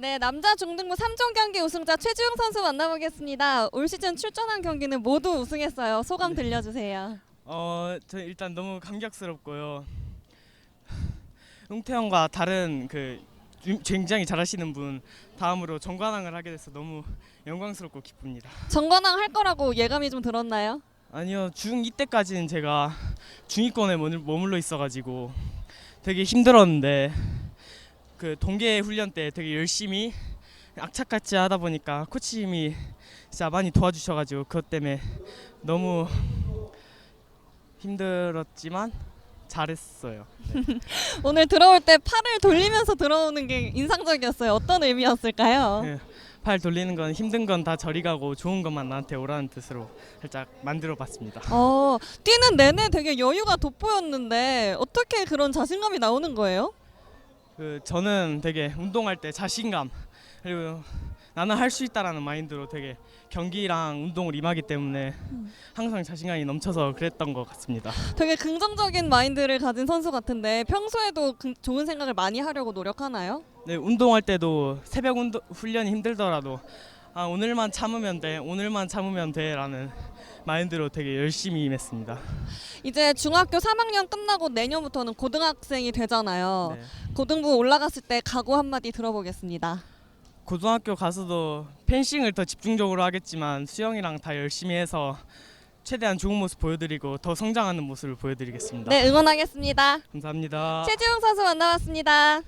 네, 남자 중등부 3종 경기 우승자 최지웅 선수 만나보겠습니다. 올 시즌 출전한 경기는 모두 우승했어요. 소감 들려주세요. 어, 저 일단 너무 감격스럽고요. 웅태형과 다른 그 유- 굉장히 잘하시는 분 다음으로 정관왕을 하게 돼서 너무 영광스럽고 기쁩니다. 정관왕 할 거라고 예감이 좀 들었나요? 아니요, 중2 때까지는 제가 중위권에 머물- 머물러 있어가지고 되게 힘들었는데 그 동계 훈련 때 되게 열심히 악착같이 하다 보니까 코치님이 진짜 많이 도와주셔가지고 그것 때문에 너무 힘들었지만 잘했어요. 오늘 들어올 때 팔을 돌리면서 들어오는 게 인상적이었어요. 어떤 의미였을까요? 네. 팔 돌리는 건 힘든 건 다 저리 가고 좋은 것만 나한테 오라는 뜻으로 살짝 만들어 봤습니다. 어, 뛰는 내내 되게 여유가 돋보였는데 어떻게 그런 자신감이 나오는 거예요? 그 저는 되게 운동할 때 자신감 그리고 나는 할 수 있다라는 마인드로 되게 경기랑 운동을 임하기 때문에 항상 자신감이 넘쳐서 그랬던 것 같습니다. 되게 긍정적인 마인드를 가진 선수 같은데 평소에도 그- 좋은 생각을 많이 하려고 노력하나요? 네, 운동할 때도 새벽 운동, 훈련이 힘들더라도 아, 오늘만 참으면 돼, 오늘만 참으면 돼라는 마인드로 되게 열심히 임했습니다. 이제 중학교 3학년 끝나고 내년부터는 고등학생이 되잖아요. 네. 고등부 올라갔을 때 각오 한마디 들어보겠습니다. 고등학교 가서도 펜싱을 더 집중적으로 하겠지만 수영이랑 다 열심히 해서 최대한 좋은 모습 보여드리고 더 성장하는 모습을 보여드리겠습니다. 네, 응원하겠습니다. 감사합니다. 최지웅 선수 만나봤습니다.